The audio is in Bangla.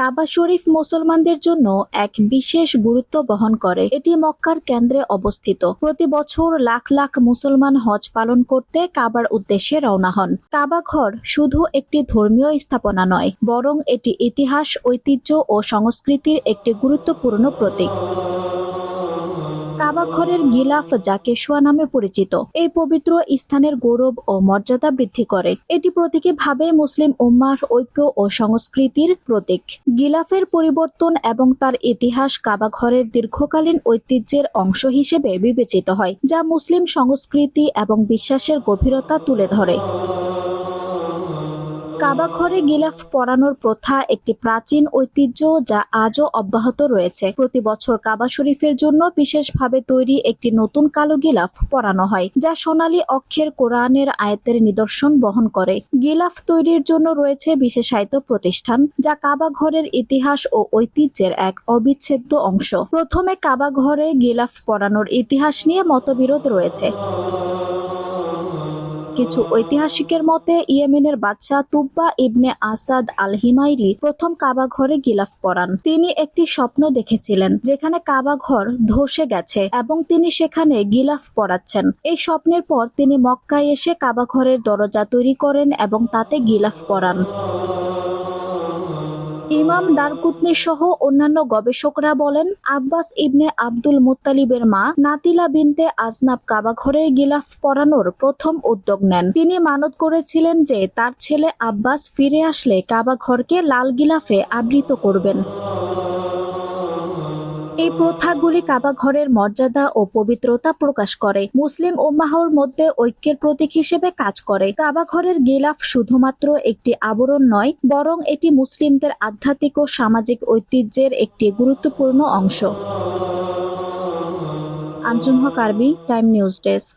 কাবা শরীফ মুসলমানদের জন্য এক বিশেষ গুরুত্ব বহন করে। এটি মক্কার কেন্দ্রে অবস্থিত। প্রতি বছর লাখ লাখ মুসলমান হজ পালন করতে কাবার উদ্দেশ্যে রওনা হন। কাবা ঘর শুধু একটি ধর্মীয় স্থাপনা নয়, বরং এটি ইতিহাস, ঐতিহ্য ও সংস্কৃতির একটি গুরুত্বপূর্ণ প্রতীক। কাবা ঘরের গিলাফ যা কেশুয়া নামে পরিচিত। এই পবিত্র স্থানের গৌরব ও মর্যাদা বৃদ্ধি করে। এটি প্রতীকীভাবে মুসলিম উম্মার ঐক্য ও সংস্কৃতির প্রতীক। গিলাফের পরিবর্তন এবং তার ইতিহাস কাবাঘরের দীর্ঘকালীন ঐতিহ্যের অংশ হিসেবে বিবেচিত হয়, যা মুসলিম সংস্কৃতি এবং বিশ্বাসের গভীরতা তুলে ধরে। কাবা ঘরে গিলাফ পরানোর প্রথা একটি প্রাচীন ঐতিহ্য যা আজও অব্যাহত রয়েছে। প্রতি বছর কাবা শরীফের জন্য বিশেষভাবে তৈরি একটি নতুন কালো গিলাফ পরানো হয়, যা সোনালী অক্ষের কোরআনের আয়াতের নিদর্শন বহন করে। গিলাফ তৈরির জন্য রয়েছে বিশেষায়িত প্রতিষ্ঠান, যা কাবা ঘরের ইতিহাস ও ঐতিহ্যের এক অবিচ্ছেদ্য অংশ। প্রথমে কাবা ঘরে গিলাফ পরানোর ইতিহাস নিয়ে মতবিরোধ রয়েছে। কিছু ঐতিহাসিকের মতে, ইয়েমেনের বাদশাহ তুব্বা ইবনে আসাদ আল হিমাইরি প্রথম কাবা ঘরে গিলাফ পরান। তিনি একটি স্বপ্ন দেখেছিলেন, যেখানে কাবা ঘর ধসে গেছে এবং তিনি সেখানে গিলাফ পরাচ্ছেন। এই স্বপ্নের পর তিনি মক্কায় এসে কাবা ঘরের দরজা তৈরি করেন এবং তাতে গিলাফ পরান। ইমাম দারকুতনি সহ অন্যান্য গবেষকরা বলেন, আব্বাস ইবনে আব্দুল মুত্তালিবের মা নাতিলা বিনতে আজনাব কাবাঘরে গিলাফ পরানোর প্রথম উদ্যোগ নেন। তিনি মানত করেছিলেন যে তার ছেলে আব্বাস ফিরে আসলে কাবাঘরকে লাল গিলাফে আবৃত করবেন। এই প্রথাগুলি কাবা ঘরের মর্যাদা ও পবিত্রতা প্রকাশ করে। মুসলিম ওম্মাহর মধ্যে ঐক্যের প্রতীক হিসেবে কাজ করে। কাবা ঘরের গিলাফ শুধুমাত্র একটি আবরণ নয়, বরং এটি মুসলিমদের আধ্যাত্মিক ও সামাজিক ঐতিহ্যের একটি গুরুত্বপূর্ণ অংশ। আঞ্জুম হক আরবি, টাইম নিউজ ডেস্ক।